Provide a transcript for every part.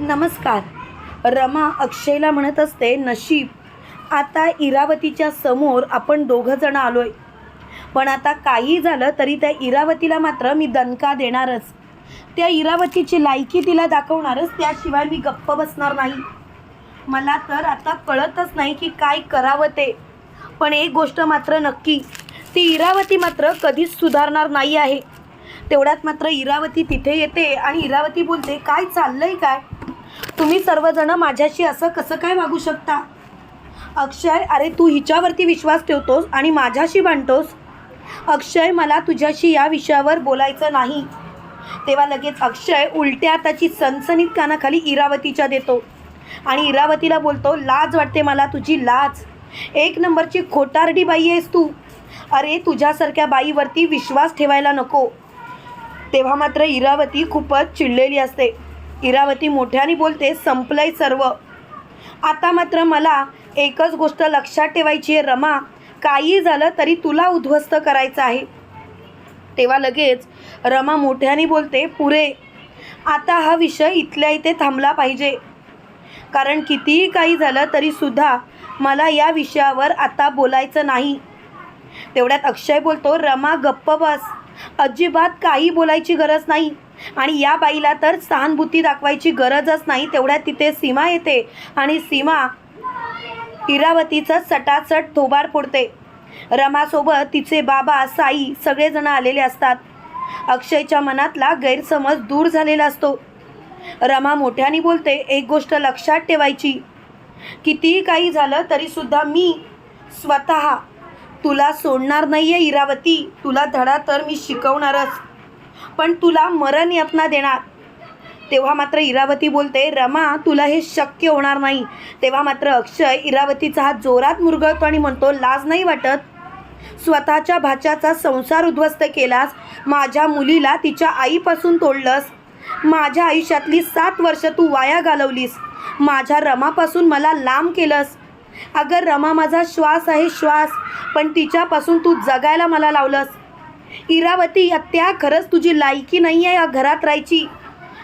नमस्कार. रमा अक्षयला म्हणत असते नशीब आता इरावतीच्या समोर आपण दोघं आलो आलोय. पण आता काही झालं तरी त्या इरावतीला मात्र मी दणका देणारच. त्या इरावतीची लायकी तिला दाखवणारच त्याशिवाय मी गप्प बसणार नाही. मला तर आता कळतच नाही की काय करावं ते. पण एक गोष्ट मात्र नक्की ती इरावती मात्र कधीच सुधारणार नाही आहे. तेवढ्यात मात्र इरावती तिथे येते आणि इरावती बोलते काय चाललंय काय? तुम्ही सर्वजण माझ्याशी असं कसं काय वागू शकता? अक्षय अरे तू हिच्यावरती विश्वास ठेवतोस आणि माझ्याशी भांडतोस? अक्षय मला तुझ्याशी या विषयावर बोलायचं नाही. तेव्हा लगेच अक्षय उलट्या हाताची सनसनीत कानाखाली इरावतीच्या देतो. आणि इरावतीला बोलतो लाज वाटते मला तुझी लाज. एक नंबरची खोटारडी बाई आहेस तू. अरे तुझ्यासारख्या बाईवरती विश्वास ठेवायला नको. तेव्हा मात्र इरावती खूपच चिडलेली असते. इरावती मोठ्याने बोलते संपलंय सर्व. आता मात्र मला एकच गोष्ट लक्षात ठेवायची आहे रमा. काही झालं तरी तुला उद्ध्वस्त करायचं आहे. तेव्हा लगेच रमा मोठ्याने बोलते पुरे. आता हा विषय इथल्या इथे थांबला पाहिजे. कारण कितीही काही झालं तरीसुद्धा मला या विषयावर आता बोलायचं नाही. तेवढ्यात अक्षय बोलतो रमा गप्प बस. अजिबात काही बोलायची गरज नाही. आणि या बाईला तर सहानुभूती दाखवायची गरजच नाही तेवढ्यात तिथे सीमा येते आणि सीमा इरावतीचं सटासट थोबार फोडते. रमासोबत तिचे बाबा साई सगळेजण आलेले असतात. अक्षयच्या मनातला गैरसमज दूर झालेला असतो. रमा मोठ्याने बोलते एक गोष्ट लक्षात ठेवायची. कितीही काही झालं तरीसुद्धा मी स्वतः तुला सोडणार नाही आहे इरावती. तुला धडा तर मी शिकवणारच. पण तुला मरण यातना देणार. तेव्हा मात्र इरावती बोलते रमा तुला हे शक्य होणार नाही. तेव्हा मात्र अक्षय इरावतीचा हात जोरात मुरगळतो आणि म्हणतो लाज नाही वाटत? स्वतःच्या भाच्याचा संसार उद्ध्वस्त केलास माझ्या मुलीला तिच्या आईपासून तोडलंस. माझ्या आयुष्यातली सात वर्ष तू वाया घालवलीस. माझ्या रमापासून मला लांब केलंस. अगर रमा माझा श्वास आहे श्वास पण तिच्यापासून तू जगायला मला लावलंस. इरावती हत्या खरंच तुझी लायकी नाही आहे या घरात राहायची.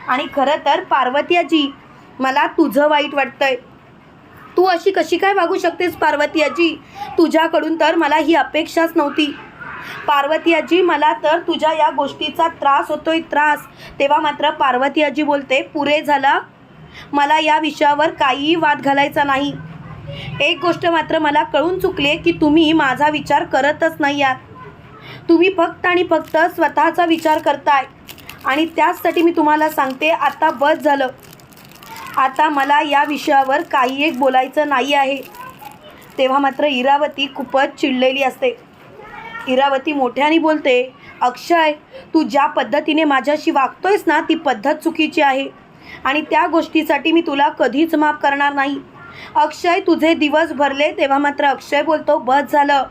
आणि खरं तर पार्वती आजी मला तुझं वाईट वाटतंय. तू अशी कशी काय वागू शकतेस पार्वतीयाजी तुझ्याकडून तर मला ही अपेक्षाच नव्हती. पार्वतीयाजी मला तर तुझ्या या गोष्टीचा त्रास होतोय त्रास. तेव्हा मात्र पार्वती आजी बोलते पुरे झाला. मला या विषयावर काहीही वाद घालायचा नाही. एक गोष्ट मात्र मला कळून चुकले की तुम्ही माझा विचार करतच नाही आहात. तुम्ही फक्त आणि फक्त स्वतःचा विचार करताय. आणि त्याचसाठी मी तुम्हाला सांगते आता बस झालं. आता मला या विषयावर काही एक बोलायचं नाही आहे. तेव्हा मात्र इरावती खूपच चिडलेली असते. इरावती मोठ्याने बोलते अक्षय तू ज्या पद्धतीने माझ्याशी वागतोयस ना ती पद्धत चुकीची आहे. आणि त्या गोष्टीसाठी मी तुला कधीच माफ करणार नाही. अक्षय तुझे दिवस भरले तेव्हा मात्र अक्षय बोलतो बस झालं.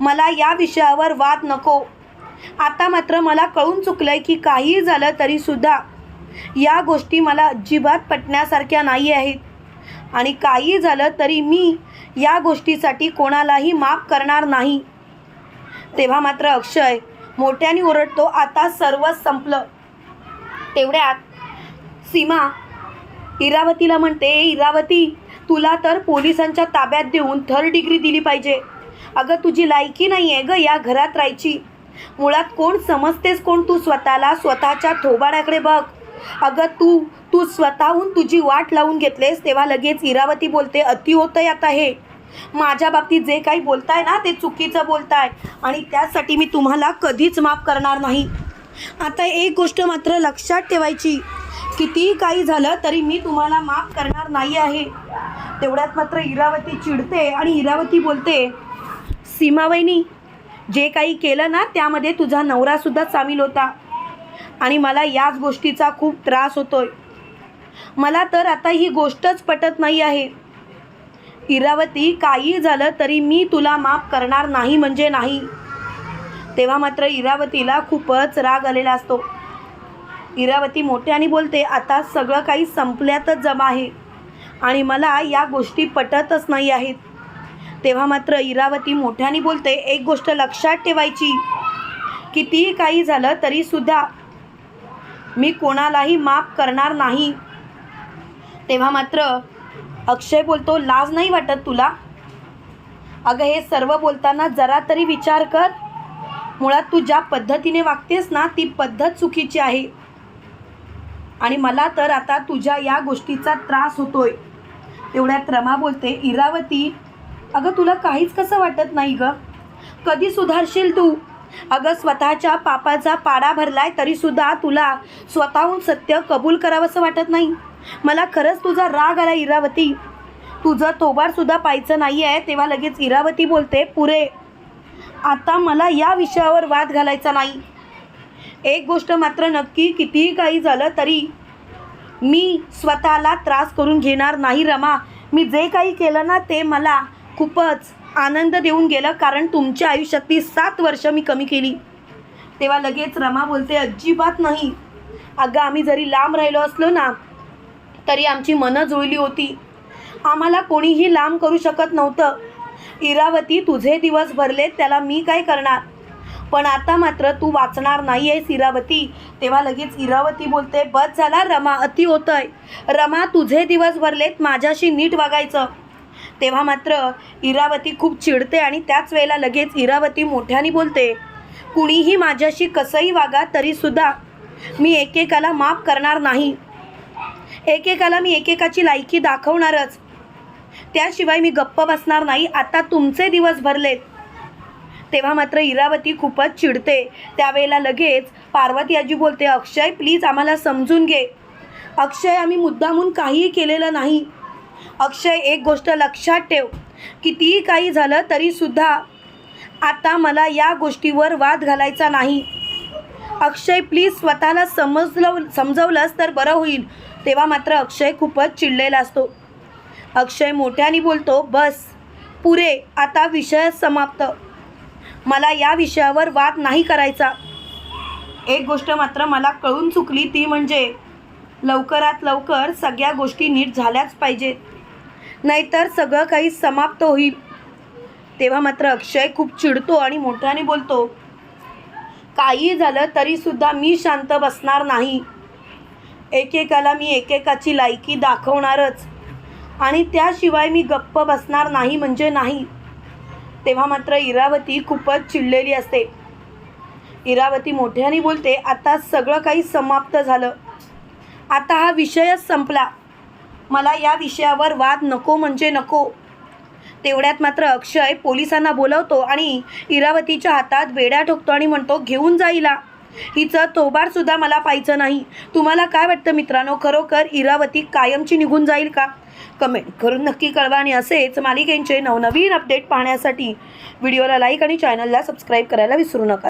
मला या विषयावर वाद नको. आता मात्र मला कळून चुकलंय की काही झालं तरीसुद्धा या गोष्टी मला अजिबात पटण्यासारख्या नाही आहेत. आणि काही झालं तरी मी या गोष्टीसाठी कोणालाही माफ करणार नाही. तेव्हा मात्र अक्षय मोठ्याने ओरडतो आता सर्वच संपलं. तेवढ्यात सीमा इरावतीला म्हणते इरावती तुला तर पोलिसांच्या ताब्यात देऊन थर्ड डिग्री दिली पाहिजे. अगं तुझी लायकी नाही आहे गं या घरात राहायची. मुळात कोण समजतेस कोण तू स्वतःला? स्वतःच्या थोबाड्याकडे बघ. अगं तू तू स्वतःहून तुझी वाट लावून घेतलेस तेव्हा लगेच इरावती बोलते अति होतंय आता हे. माझ्या बाबतीत जे काही बोलताय ना ते चुकीचं बोलताय. आणि त्यासाठी मी तुम्हाला कधीच माफ करणार नाही. आता एक गोष्ट मात्र लक्षात ठेवायची. कितीही काही झालं तरी मी तुम्हाला माफ करणार नाही आहे. तेवढ्यात मात्र इरावती चिडते आणि इरावती बोलते सीमावहिनी जे काही केलं ना त्यामध्ये तुझा नवरासुद्धा सामील होता. आणि मला याच गोष्टीचा खूप त्रास होतोय. मला तर आता ही गोष्टच पटत नाही आहे. इरावती काही झालं तरी मी तुला माफ करणार नाही म्हणजे नाही. तेव्हा मात्र इरावतीला खूपच राग आलेला असतो. इरावती मोठ्याने बोलते आता सगळं काही संपल्यातच जमा आहे. आणि मला या गोष्टी पटतच नाही आहेत. तेव्हा मात्र इरावती मोठ्याने बोलते एक गोष्ट लक्षात ठेवायची. कितीही काही झालं तरीसुद्धा मी कोणालाही माफ करणार नाही. तेव्हा मात्र अक्षय बोलतो लाज नाही वाटत तुला? अगं हे सर्व बोलताना जरा तरी विचार कर. मुळात तू ज्या पद्धतीने वागतेस ना ती पद्धत चुकीची आहे. आणि मला तर आता तुझ्या या गोष्टीचा त्रास होतोय. तेवढ्यात रमा बोलते इरावती अगं तुला काहीच कसं वाटत नाही ग? कधी सुधारशील तू? अगं स्वतःच्या पापाचा पाडा भरलाय तरीसुद्धा तुला स्वतःहून सत्य कबूल करावंसं वाटत नाही. मला खरंच तुझा राग आला इरावती. तुझं तोबाडसुद्धा पाहायचं नाही आहे तेव्हा लगेच इरावती बोलते पुरे आता मला या विषयावर वाद घालायचा नाही. एक गोष्ट मात्र नक्की कितीही काही झालं तरी मी स्वतःला त्रास करून घेणार नाही रमा. मी जे काही केलं ना ते मला खूपच आनंद देऊन गेलं कारण तुमच्या आयुष्यातली सात वर्ष मी कमी केली. तेव्हा लगेच रमा बोलते अजिबात नाही. अगं आम्ही जरी लांब राहिलो असलो ना तरी आमची मनं जुळली होती. आम्हाला कोणीही लांब करू शकत नव्हतं. इरावती तुझे दिवस भरले त्याला मी काय करणार? पण आता मात्र तू वाचणार नाही आहेस इरावती. तेव्हा लगेच इरावती बोलते बस झाला रमा अति होतंय. रमा तुझे दिवस भरलेत माझ्याशी नीट वागायचं. तेव्हा मात्र इरावती खूप चिडते आणि त्याच वेळेला लगेच इरावती मोठ्याने बोलते कुणीही माझ्याशी कसंही वागा तरीसुद्धा मी एकेकाला माफ करणार नाही. एकेकाला मी एकेकाची लायकी दाखवणारच. त्याशिवाय मी गप्प बसणार नाही. आता तुमचे दिवस भरलेत. तेव्हा मात्र इरावती खूपच चिडते. त्यावेळेला लगेच पार्वती आजी बोलते अक्षय प्लीज आम्हाला समजून घे. अक्षय आम्ही मुद्दामून काहीही केलेलं नाही. अक्षय एक गोष्ट लक्षात ठेव. कितीही काही झालं तरीसुद्धा आता मला या गोष्टीवर वाद घालायचा नाही. अक्षय प्लीज स्वतःला समजलं समजवलंस तर बरं होईल. तेव्हा मात्र अक्षय खूपच चिडलेला असतो. अक्षय मोठ्याने बोलतो बस पुरे आता विषय समाप्त. मला या विषयावर वाद नाही करायचा. एक गोष्ट मात्र मला कळून चुकली ती म्हणजे लवकरात लवकर सगळ्या गोष्टी नीट झाल्याच पाहिजेत. नाहीतर सगळं काही समाप्त होईल. तेव्हा मात्र अक्षय खूप चिडतो आणि मोठ्याने बोलतो काही झालं तरीसुद्धा मी शांत बसणार नाही. एकेकाला मी एकेकाची लायकी दाखवणारच आणि त्याशिवाय मी गप्प बसणार नाही म्हणजे नाही. तेव्हा मात्र इरावती खूपच चिडलेली असते. इरावती मोठ्याने बोलते आता सगळं काही समाप्त झालं. आता हा विषयच संपला. मला या विषयावर वाद नको म्हणजे नको. तेवढ्यात मात्र अक्षय पोलिसांना बोलवतो आणि इरावतीच्या हातात बेड्या ठोकतो आणि म्हणतो घेऊन जाईला हिचं तोबाडसुद्धा मला पाहायचं नाही. तुम्हाला काय वाटतं मित्रांनो? खरोखर इरावती कायमची निघून जाईल का? कमेंट करून नक्की कळवा आणि असेच मालिकेंचे नवनवीन अपडेट पाहण्यासाठी व्हिडिओला लाईक आणि चॅनलला सबस्क्राईब करायला विसरू नका.